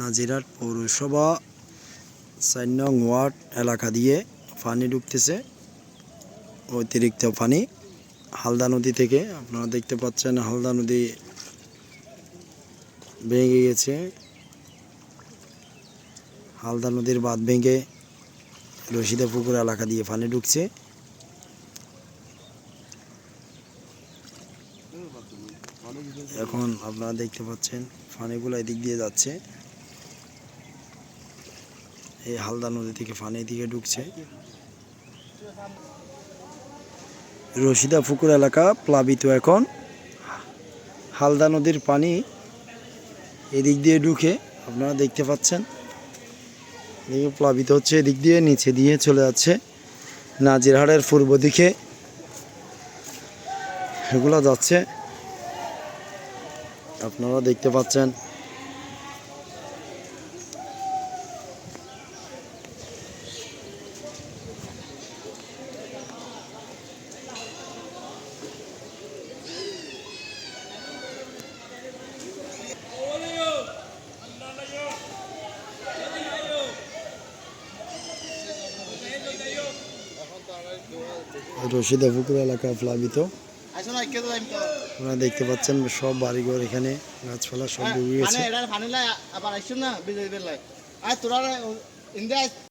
নাজিরাট পৌরসভা চার নং ওয়ার্ড এলাকা দিয়ে পানি ঢুকতেছে। অতিরিক্ত পানি হালদা নদী থেকে আপনারা দেখতে পাচ্ছেন হালদা নদী ভেঙে গেছে। হালদা নদীর বাঁধ ভেঙে রশিদা পুকুর এলাকা দিয়ে পানি ঢুকছে। এখন আপনারা দেখতে পাচ্ছেন পানিগুলো এদিক দিয়ে যাচ্ছে। এই হালদা নদী থেকে পানি দিকে ঢুকছে। রশিদা পুকুর এলাকা প্লাবিত এখন। হালদা নদীর পানি এদিক দিয়ে ঢুকে, আপনারা দেখতে পাচ্ছেন। এদিকে প্লাবিত হচ্ছে এদিক দিয়ে, নিচে দিয়ে চলে যাচ্ছে। নাজিরহাটের পূর্ব দিকে এগুলো যাচ্ছে। আপনারা দেখতে পাচ্ছেন রশিদা পুকুর এলাকা প্লাবিত। আপনারা দেখতে পাচ্ছেন সব বাড়িঘর এখানে গাছপালা সব ডুবে মানে গেছে